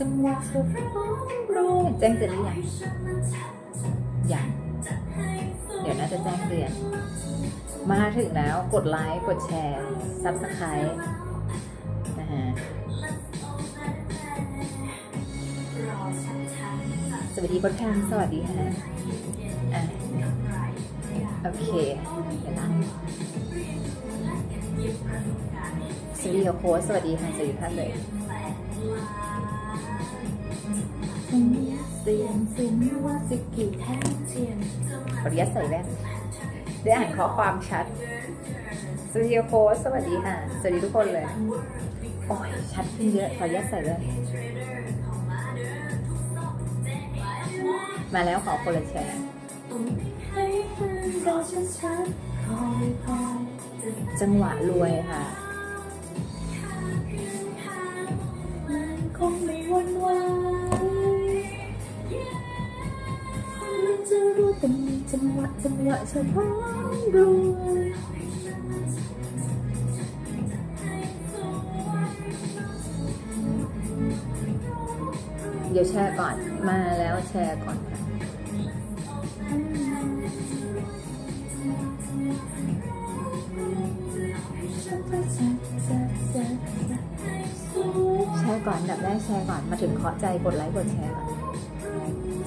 จังหวะสุดรู้แจ้งเตือนหรือยังยังเดี๋ยวน่าจะแจ้งเตือน มาถึงแล้วกดไลค์ กดแชร์ซับสไครต์นะฮะสวัสดีคนทางสวัสดีฮะอะโอเคเดี๋ยวนะสวัสดีโค้ชสวัสดีค่ะสวัสดีท่านเลย เสียงสินว่าสิกี่แท่งเทียนขออนุญาตใส่แว่นได้อ่านข้อความชัดสวัสดีโค้ชสวัสดีค่ะ สวัสดีทุกคนเลย โอ้ยชัดขึ้นเยอะขออนุญาตใส่แว่นมาแล้วขอคนละแชร์จังหวะรวยค่ะ จังหวะจังหวะเฉพาะรวยเดี๋ยวแชร์ก่อนมาแล้วแชร์ก่อนค่ะแชร์ก่อนดับแรกแชร์ก่อนมาถึงเคาะใจกดไลค์กดแชร์ก่อน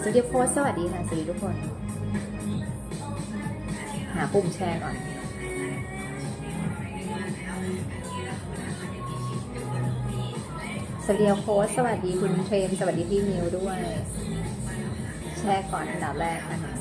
สวัสดีโพสสวัสดีค่ะสวัสดีทุกคนาปุ่มแชร์ก่อนสวัสดีโพสสวัสดีคุณเทรม สวัสดีพี่มิวด้วย แชร์ก่อนอันดับแรกนะคะ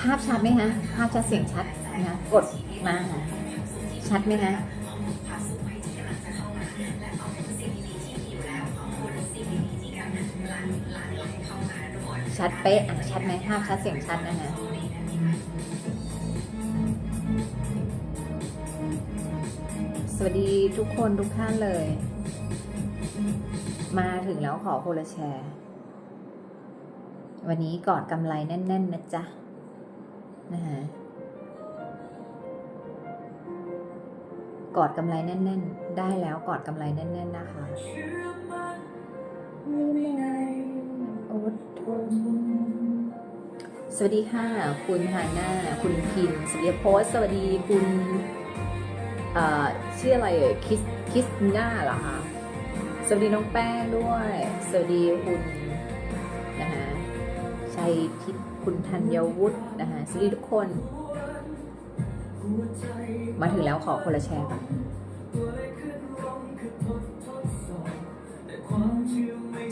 ภาพชัดไหมคะ ภาพชัดเสียงชัดนะ กดมาค่ะ ชัดไหมคะชัดเป๊ะอะชัดไหมภาพชัดเสียงชัดนะคะสวัสดีทุกคนทุกท่านเลย มาถึงแล้วขอคลแชร์ วันนี้กอดกำไรแน่น ๆ นะจ๊ะ นะฮะ กอดกำไรแน่น ๆ ได้แล้วกอดกำไรแน่น ๆ นะคะไม่ไหนอดทนสวัสดีค่ะ คุณฮาน่าคุณพิมสวัสดีโพสสวัสดีคุณเอ่อชื่ออะไรเอ่ยคิสคิสน่าเหรอคะสวัสดีน้องแป้งด้วย สวัสดีคุณนะฮะชัยทิพย์คุณธัญวุฒินะฮะสวัสดีทุกคน มาถึงแล้วขอคนละแชร์ก่อน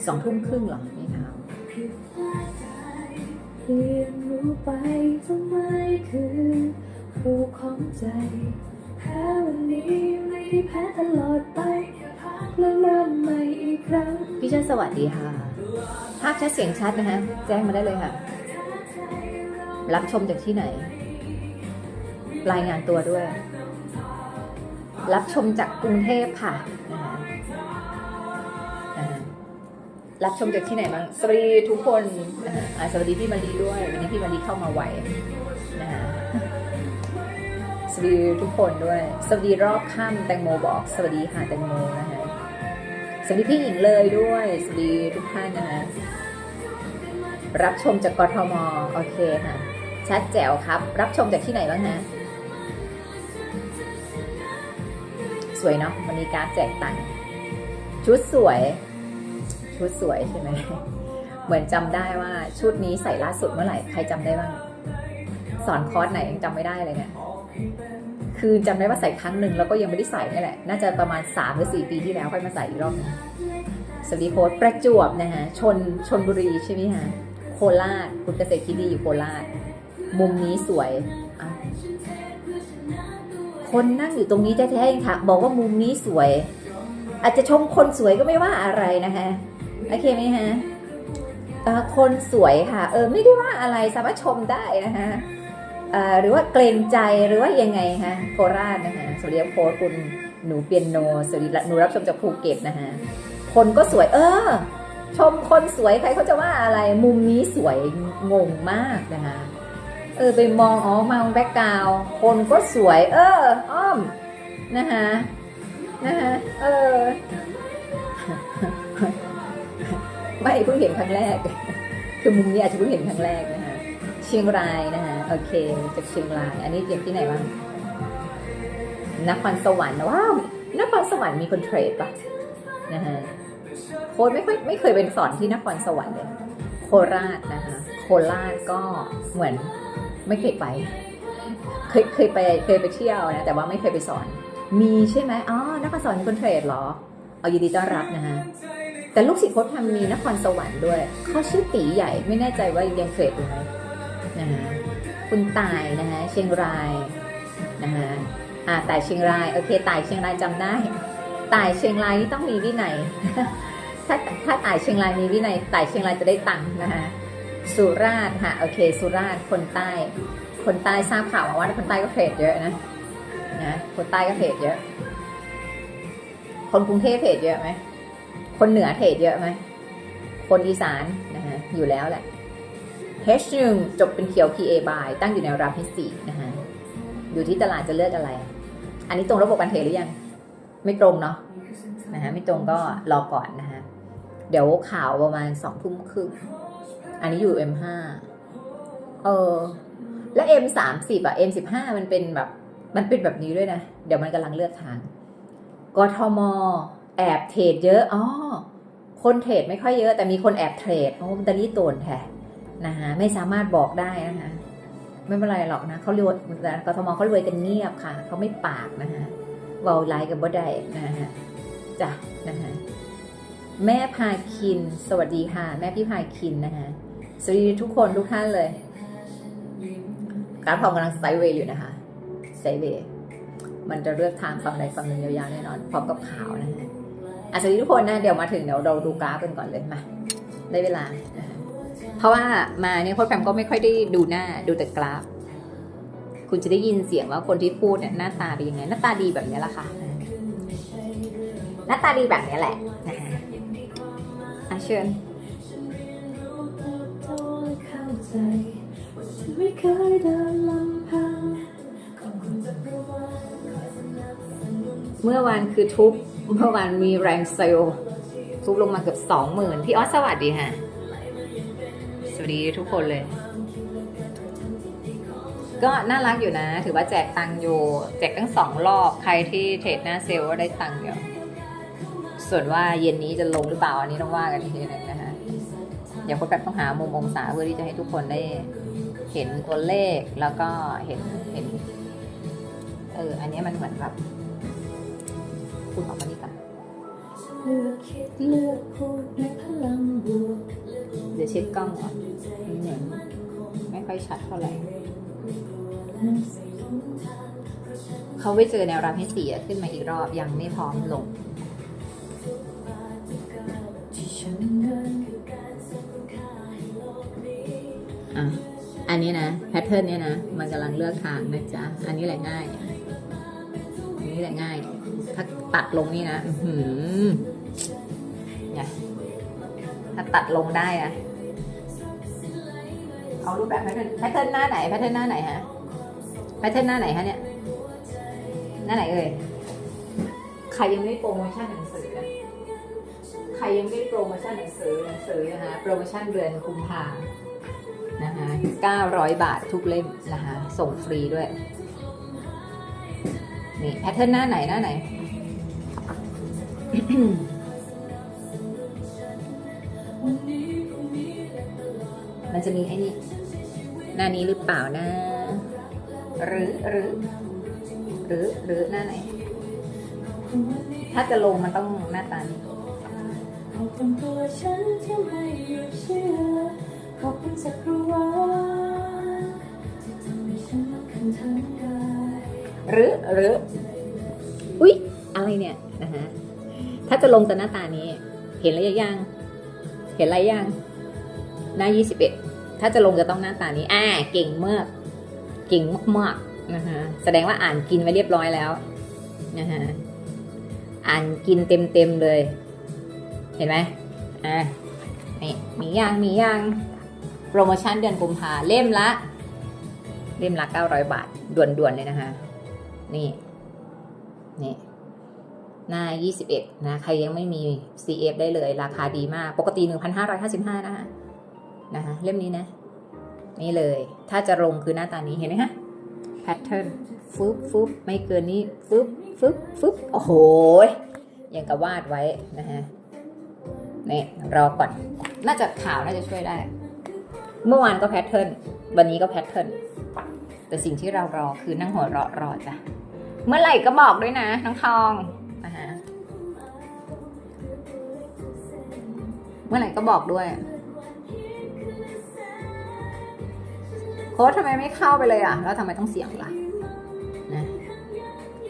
สองทุ่มครึ่งเหรอไม่ถามเรียนรู้ไปทำไมคือครูของใจแพ้วันนี้ไม่ได้แพ้ตลอดไปพักแล้วเริ่มใหม่อีกครั้ง พี่เชษสวัสดีค่ะ ภาพชัดเสียงชัดนะคะแจ้งมาได้เลยค่ะ รับชมจากที่ไหน รายงานตัวด้วย รับชมจากกรุงเทพค่ะรับชมจากที่ไหนบ้าง สวัสดีทุกคนสวัสดีพี่มารีด้วย วันนี้พี่มารีเข้ามาไวนะคะสวัสดีทุกคนด้วย สวัสดีรอบค่ำแตงโมบอก สวัสดีค่ะแตงโมนะคะสวัสดีพี่หญิงเลยด้วย สวัสดีทุกท่านนะคะ รับชมจากกทม โอเคค่ะ ชัดแจ๋วครับ รับชมจากที่ไหนบ้างฮะ สวยเนาะวันนี้การดแจกตังค์ชุดสวย ชุดสวยใช่ไหมเหมือนจำได้ว่าชุดนี้ใส่ล่าสุดเมื่อไหร่ใครจำได้บ้างสอนคอร์สไหนยังจำไม่ได้เลยเนี่ยคือจำได้ว่าใส่ครั้งหนึ่งแล้วก็ยังไม่ได้ใส่นี่แหละ น่าจะประมาณ3หรือ4ปีที่แล้วค่อยมาใส่อีกรอบหนึงสวัสดีโค้ดประจวบนะฮะชนชนบุรีใช่ไหมฮะโคราชคุณเกษตรคิดดีอยู่โคราชมุมนี้สวยอะ คนนั่งอยู่ตรงนี้แท้ๆเองค่ะบอกว่ามุมนี้สวย อาจจะชมคนสวยก็ไม่ว่าอะไรนะคะโอเคไหมฮะคนสวยค่ะ เออไม่ได้ว่าอะไรสามารถชมได้นะคะหรือว่าเกรงใจหรือว่ายังไงฮะโคราชนะคะสวัสดีโค้ชคุณหนูเปียโนสวัสดีหนูรับชมจากภูเก็ตนะคะคนก็สวย เออ ชมคนสวยใครเขาจะว่าอะไรมุมนี้สวยงงมากนะคะ เออไปมองอ๋อมองแบ็กกราวคนก็สวย เออ อ้อมนะคะนะคะเออ ไม่เพิ่งเห็นครั้งแรก คือมุมนี้อาจจะเพิ่งเห็นครั้งแรกนะคะเชียงรายนะคะโอเคจากเชียงราย อันนี้จากที่ไหนบ้างนครสวรรค์ว้าวนครสวรรค์มีคนเทรดปะนะคะโค้ดไม่ค่อยไม่เคยเป็นสอนที่นครสวรรค์เลยโคราชนะคะโคราชก็เหมือน ไม่เคยไป เคยเคยไปเคยไปเที่ยวนะแต่ว่าไม่เคยไปสอน มีใช่ไหมอ๋อนครสวรรค์มีคนเทรดเหรอ เอายินดีต้อนรับนะคะแต่ลูกศิษย์โค้ดทำมีนครสวรรค์ด้วยเขาชื่อตีใหญ่ไม่แน่ใจว่ายังเทรดอยู่ไหมนะคะคุณตายนะคะเชียงรายนะคะอ่าตายเชียงรายโอเคตายเชียงรายจำได้ตายเชียงรายนี่ต้องมีวินัยถ้าถ้าตายเชียงรายมีวินัยตายเชียงรายจะได้ตังค์นะคะ สุราษฎร์ค่ะ โอเค สุราษฎร์คนใต้ คนใต้ทราบข่าวมาว่าคนใต้ก็เทรดเยอะนะนะคนใต้ก็เทรดเยอะ คนกรุงเทพเทรดเยอะไหมคนเหนือเทรดเยอะไหมคนอีสานนะฮะอยู่แล้วแหละ H1 จบเป็นเขียว PA by ตั้งอยู่ในรามที่สี่นะฮะอยู่ที่ตลาดจะเลือกอะไร อันนี้ตรงระบบการเทรดหรือยัง ไม่ตรงเนาะนะฮะไม่ตรงก็รอก่อนนะฮะเดี๋ยวข่าวประมาณสองทุ่มครึ่ง อันนี้อยู่ M5 เออ แล้ว M สามสิบอะ M สิบห้ามันเป็นแบบ มันเป็นแบบนี้ด้วยนะ เดี๋ยวมันกำลังเลือกทางกทม แอบเทรดเยอะอ๋อคนเทรดไม่ค่อยเยอะ แต่มีคนแอบเทรดโอ้มันตะลี่โตนแท้นะคะไม่สามารถบอกได้นะคะไม่เป็นไรหรอกนะเขารวยกทมเขารวยกันเงียบค่ะเขาไม่ปากนะคะเวาไลกับบ่ได้นะฮะจ้ะนะคะแม่พาคิน สวัสดีค่ะ แม่พี่พาคินนะคะ สวัสดีทุกคนทุกท่านเลยกราฟทองกำลังไซเวย์อยู่นะคะ ไซเวย์ มันจะเลือกทางฝั่งใดฝั่งหนึ่งยาวๆแน่นอนพร้อมกับขาวนะฮะอะสวัสดีทุกคนนะเดี๋ยวมาถึงเดี๋ยวเราดูกราฟกันก่อนเลยมาได้เวลา เพราะว่ามาเนี่ยโค้ชแฟมก็ไม่ค่อยได้ดูหน้าดูแต่กราฟ คุณจะได้ยินเสียงว่าคนที่พูดเนี่ยหน้าตาเป็นยังไง หน้าตาดีแบบนี้แหละค่ะ หน้าตาดีแบบนี้แหละนะคะอะเชิญ ใจ ว่าฉันไม่เคยเดินลำพังขอบคุณจากรวัติคอยสนับสนุนเมื่อวานคือทุบเมื่อวานมีแรงเซลล์ทุบลงมาเกือบสองหมื่นพี่ออสสวัสดีค่ะ สวัสดีทุกคนเลย ก็น่ารักอยู่นะ ถือว่าแจกตังค์อยู่ แจกตั้งสองรอบใครที่เทรดหน้าเซลล์ก็ได้ตังค์เดียวส่วนว่าเย็นนี้จะลงหรือเปล่าอันนี้ต้องว่ากันทีหนึงนะ คะเดี๋ยวคนแบบต้องหามุมองศาเพื่อที่จะให้ทุกคนได้เห็นตัวเลขแล้วก็เห็นเห็น เออ อันนี้มันเหมือนแบบคุณออกมานี่กันเลือกคิดเลือกพูดด้วยพลังบวกเดี๋ยวเช็คกล้องก่อนเหมือนไม่ค่อยชัดเท่าไหร่เขาไปเจอแนวรับให้สี่อะขึ้นมาอีกรอบยังไม่พร้อมลงฉันเดิน อะอันนี้นะแพทเทิร์นเนี้ยนะมันกำลังเลือกทางนะจ๊ะอันนี้แหละง่ายอันนี้แหละง่าย ถ้าตัดลงนี่นะอือหือเนี่ยถ้าตัดลงได้อะเอารูปแบบแพทเทิร์นแพทเทิร์นหน้าไหนแพทเทิร์นหน้าไหนฮะแพทเทิร์นหน้าไหนฮะเนี่ยหน้าไหนเอ่ยใครยังไม่โปรโมชั่นหนังสือใครยังไม่โปรโมชั่นหนังสือหนังสือนะคะโปรโมชั่นเดือนกุมภานะคะ900 บาททุกเล่มนะคะส่งฟรีด้วย นี่แพทเทิร์นหน้าไหนหน้าไหน มันจะมีไอ้นี่ หน้านี้หรือเปล่านะ หรือหรือหรือหรือหน้าไหน ถ้าจะลงมันต้องหน้าตานี้ ขอบคุณตัวฉันที่ไม่หยุดเชื่อขอบคุณจักรวาลที่ทำให้ฉันมั่นคงทั้งกายหรือหรืออุ๊ย อะไรเนี่ยนะฮะถ้าจะลงแต่หน้าตานี้ เห็นแล้วยัง เห็นอะไรยังหน้า 21 ถ้าจะลงจะต้องหน้าตานี้ อ่า เก่งมาก เก่งมากๆนะฮะ แสดงว่าอ่านกินไว้เรียบร้อยแล้วนะฮะ อ่านกินเต็มเต็มๆเลย เห็นไหมอ่านี่มียางมียาง โปรโมชั่นเดือนกุมภาเล่มละ เล่มละ900บาท ด่วนๆเลยนะคะ นี่ นี่ หน้า 21 นะ ใครยังไม่มี CF ได้เลย ราคาดีมาก ปกติ 1,555 นะคะนะคะเล่มนี้นะ นี่เลย ถ้าจะลงคือหน้าตานี้เห็นไหมคะแพทเทิร์นฟึบฟึบไม่เกินนี้ฟึบฟึบฟึบโอ้โหยังกับวาดไว้นะฮะนี่รอก่อน น่าจะข่าวน่าจะช่วยได้ เมื่อวานก็แพทเทิร์นวันนี้ก็แพทเทิร์นแต่สิ่งที่เรารอคือนั่งหัวเราะรอจ้ะเมื่อไหร่ก็บอกด้วยนะน้องทองนะฮะเมื่อไหร่ก็บอกด้วย โค้ดทำไมไม่เข้าไปเลยอะ แล้วทำไมต้องเสี่ยงล่ะนะ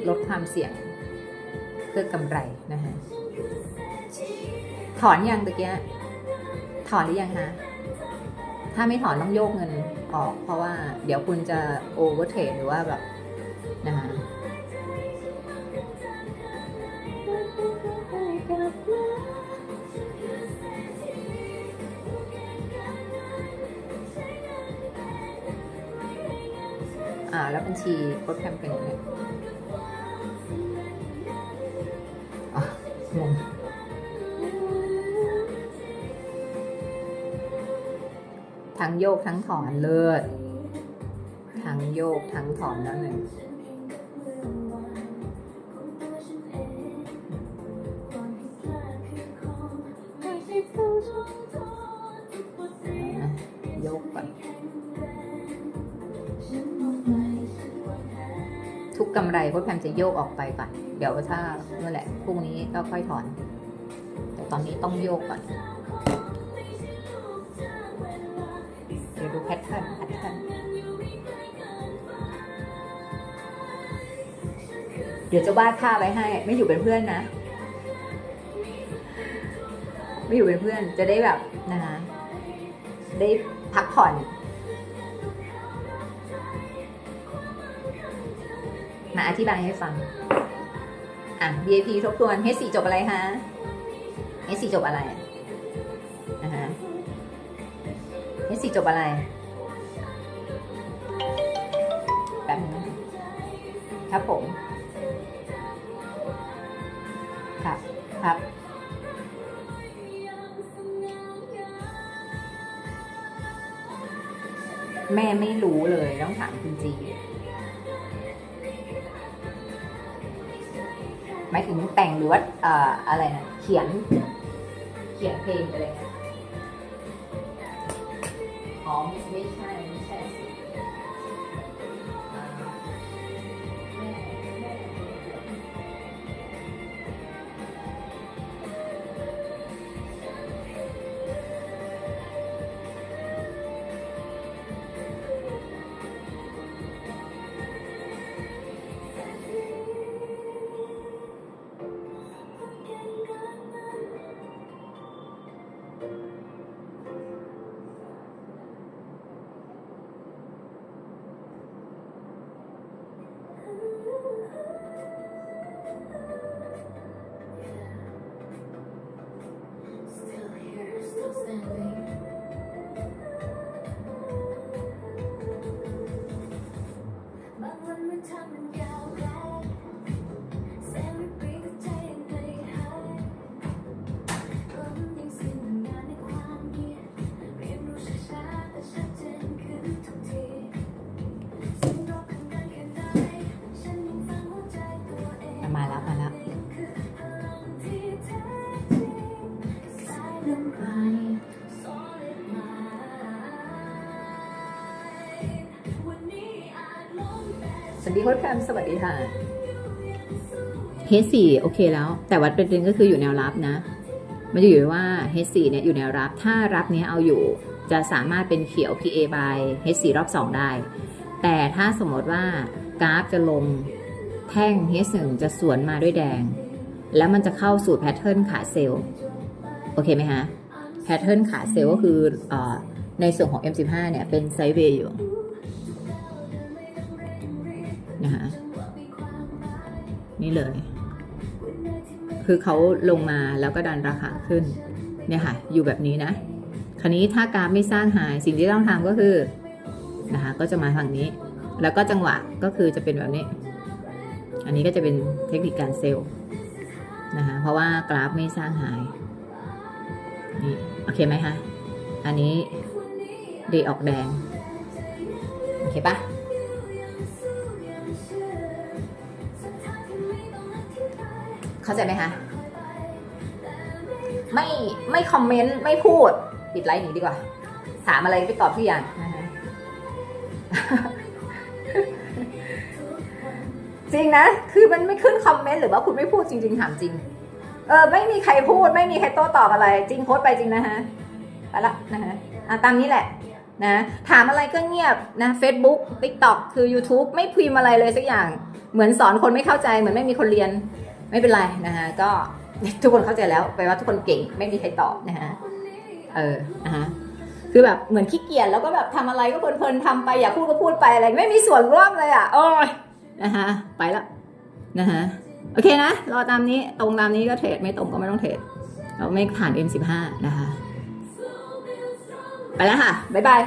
ลดความเสี่ยงเพื่อกำไรนะฮะถอนยังตะเกียถอนหรือยังคะ ถ้าไม่ถอนต้องโยกเงินออก เพราะว่าเดี๋ยวคุณจะโอเวอร์เทรดหรือว่าแบบนะคะอ่าแล้วบัญชีโค้ดแคมเป็นยังไง ทั้งโยกทั้งถอนเลิศทั้งโยกทั้งถอนนั่นเลยนะโยกก่อนทุกกำไรโค้ดแพมจะโยกออกไปก่อน เดี๋ยวถ้าเมื่อแหละพรุ่งนี้ก็ค่อยถอน แต่ตอนนี้ต้องโยกก่อน เดี๋ยวจะวาดภาพไว้ให้ ไม่อยู่เป็นเพื่อนนะ ไม่อยู่เป็นเพื่อนจะได้แบบนะคะได้พักผ่อนมาอธิบายให้ฟัง อะ VIP ทบทวน H4 จบอะไรคะ H4 จบอะไรนะฮะ H4 จบอะไรแป๊บนึงนะครับผม แม่ไม่รู้เลยต้องถามคุณจีหมายถึงแต่งหรือว่าออะไรนะเขียน เขียนเพลงอะไรเงี้ยอ๋อมไม่ใช่ time and yeah. สวัสดีโค้ชแพมสวัสดีค่ะ H4 โอเคแล้ว แต่วัดประเด็นก็คืออยู่แนวรับนะ มันจะอยู่ว่า H4 เนี่ยอยู่แนวรับ ถ้ารับเนี้ยเอาอยู่จะสามารถเป็นเขียว PA by H4 รอบ 2 ได้ แต่ถ้าสมมติว่ากราฟจะลงแท่ง H1 จะสวนมาด้วยแดง แล้วมันจะเข้าสู่แพทเทิร์นขาเซลล์ โอเคไหมฮะ แพทเทิร์นขาเซลล์ก็คือออในส่วนของ M15 เนี่ยเป็นไซด์เวย์อยู่ นะคะนี่เลย คือเขาลงมาแล้วก็ดันราคาขึ้น เนี่ยค่ะ อยู่แบบนี้นะ คราวนี้ถ้ากราฟไม่สร้างหายสิ่งที่ต้องทำก็คือนะคะก็จะมาฝั่งนี้ แล้วก็จังหวะก็คือจะเป็นแบบนี้ อันนี้ก็จะเป็นเทคนิคการเซลล์นะคะเพราะว่ากราฟไม่สร้างหายนี่โอเคไหมคะ อันนี้เดออกแดง โอเคปะ เข้าใจไหมคะ ไม่ไม่คอมเมนต์ไม่พูดปิดไลน์หนีดีกว่า ถามอะไรไปตอบทุกอย่างนะคะจริงนะ คือมันไม่ขึ้นคอมเมนต์หรือว่าคุณไม่พูดจริง ๆ ถามจริง เออ ไม่มีใครพูด ไม่มีใครโต้ตอบอะไร จริงโพสไปจริงนะฮะไปละนะฮะอะตามนี้แหละนะถามอะไรก็เงียบนะ Facebook TikTok คือ YouTube ไม่พิมพ์อะไรเลยสักอย่าง เหมือนสอนคนไม่เข้าใจเหมือนไม่มีคนเรียน ไม่เป็นไรนะฮะก็ทุกคนเข้าใจแล้วแปลว่าทุกคนเก่งไม่มีใครตอบนะฮะเออนะฮะคือแบบเหมือนขี้เกียจแล้วก็แบบทำอะไรก็เพลินๆทำไปอยากพูดก็พูดไปอะไร ไม่มีส่วนร่วมเลยอะโอ้ยนะคะไปละนะคะโอเคนะรอตามนี้ตรงตามนี้ก็เทรดไม่ตรงก็ไม่ต้องเทรดเราไม่ผ่าน M15 นะคะ ไปแล้วค่ะ บ๊ายบาย